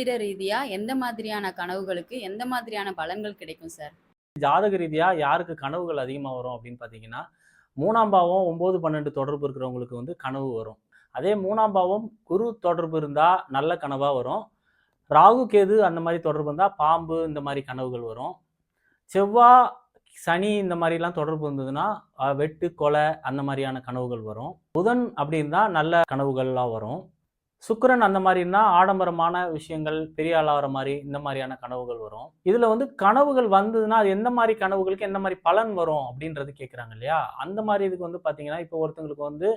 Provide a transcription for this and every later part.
ரீதியா எந்த மாதிரியான கனவுகளுக்கு எந்த மாதிரியான பலன்கள் கிடைக்கும் சார்? ஜாதக ரீதியாக யாருக்கு கனவுகள் அதிகமாக வரும் அப்படின்னு பார்த்தீங்கன்னா மூணாம் பாவம் ஒம்பது பன்னெண்டு தொடர்பு இருக்கிறவங்களுக்கு வந்து கனவு வரும். அதே மூணாம் பாவம் குரு தொடர்பு இருந்தால் நல்ல கனவாக வரும். ராகு கேது அந்த மாதிரி தொடர்பு இருந்தால் பாம்பு இந்த மாதிரி கனவுகள் வரும். செவ்வாய் சனி இந்த மாதிரிலாம் தொடர்பு இருந்ததுன்னா வெட்டு கொலை அந்த மாதிரியான கனவுகள் வரும். புதன் அப்படி இருந்தால் நல்ல கனவுகள்லாம் வரும். சுக்கரன் அந்த மாதிரின்னா ஆடம்பரமான விஷயங்கள் பெரிய ஆளாகிற மாதிரி இந்த மாதிரியான கனவுகள் வரும். இதில் வந்து கனவுகள் வந்ததுன்னா அது எந்த மாதிரி கனவுகளுக்கு எந்த மாதிரி பலன் வரும் அப்படின்றது கேட்குறாங்க இல்லையா? அந்த மாதிரி இதுக்கு வந்து பார்த்தீங்கன்னா இப்போ ஒருத்தங்களுக்கு வந்து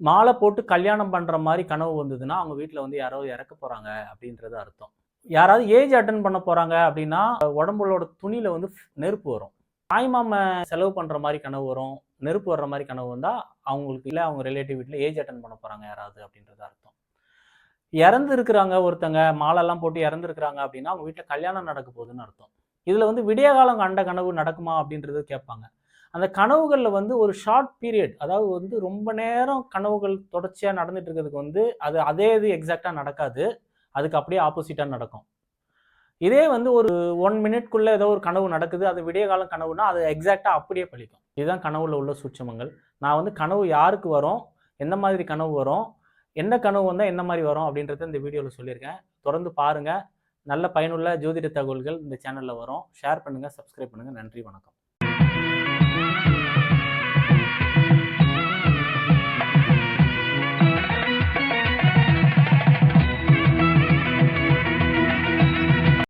மாலை போட்டு கல்யாணம் பண்ணுற மாதிரி கனவு வந்ததுன்னா அவங்க வீட்டில் வந்து யாரோ இறக்க போகிறாங்க அப்படின்றது அர்த்தம். யாராவது ஏஜ் அட்டன் பண்ண போகிறாங்க அப்படின்னா உடம்புகளோட துணியில் வந்து நெருப்பு வரும். தாய்மாம செலவு பண்ணுற மாதிரி கனவு வரும். நெருப்பு வர்ற மாதிரி கனவு வந்தால் அவங்களுக்கு இல்லை அவங்க ரிலேட்டிவ் வீட்டில் ஏஜ் அட்டன் பண்ண போகிறாங்க யாராவது அப்படின்றது அர்த்தம். இறந்து இருக்கிறாங்க ஒருத்தங்க மாலைலாம் போட்டு இறந்துருக்குறாங்க அப்படின்னா அவங்க வீட்டில் கல்யாணம் நடக்க போகுதுன்னு அர்த்தம். இதில் வந்து விடிய காலம் கண்ட கனவு நடக்குமா அப்படின்றது கேட்பாங்க. அந்த கனவுகளில் வந்து ஒரு ஷார்ட் பீரியட் அதாவது வந்து ரொம்ப நேரம் கனவுகள் தொடர்ச்சியாக நடந்துட்டு இருக்கிறதுக்கு வந்து அது அதே இது எக்ஸாக்டாக நடக்காது. அதுக்கு அப்படியே ஆப்போசிட்டாக நடக்கும். இதே வந்து ஒரு ஒன் மினிட்குள்ளே ஏதோ ஒரு கனவு நடக்குது அது விடிய காலம் கனவுனா அது எக்ஸாக்டாக அப்படியே பழிக்கும். இதுதான் கனவுல உள்ள சூட்சமங்கள். நான் வந்து கனவு யாருக்கு வரும்? எந்த மாதிரி கனவு வரும்? என்ன கனவு வந்தால் என்ன மாதிரி வரும் அப்படின்றத இந்த வீடியோவில் சொல்லியிருக்கேன். தொடர்ந்து பாருங்கள் நல்ல பயனுள்ள ஜோதிட தகவல்கள் இந்த சேனலில் வரும். ஷேர் பண்ணுங்கள் சப்ஸ்கிரைப் பண்ணுங்கள் நன்றி வணக்கம்.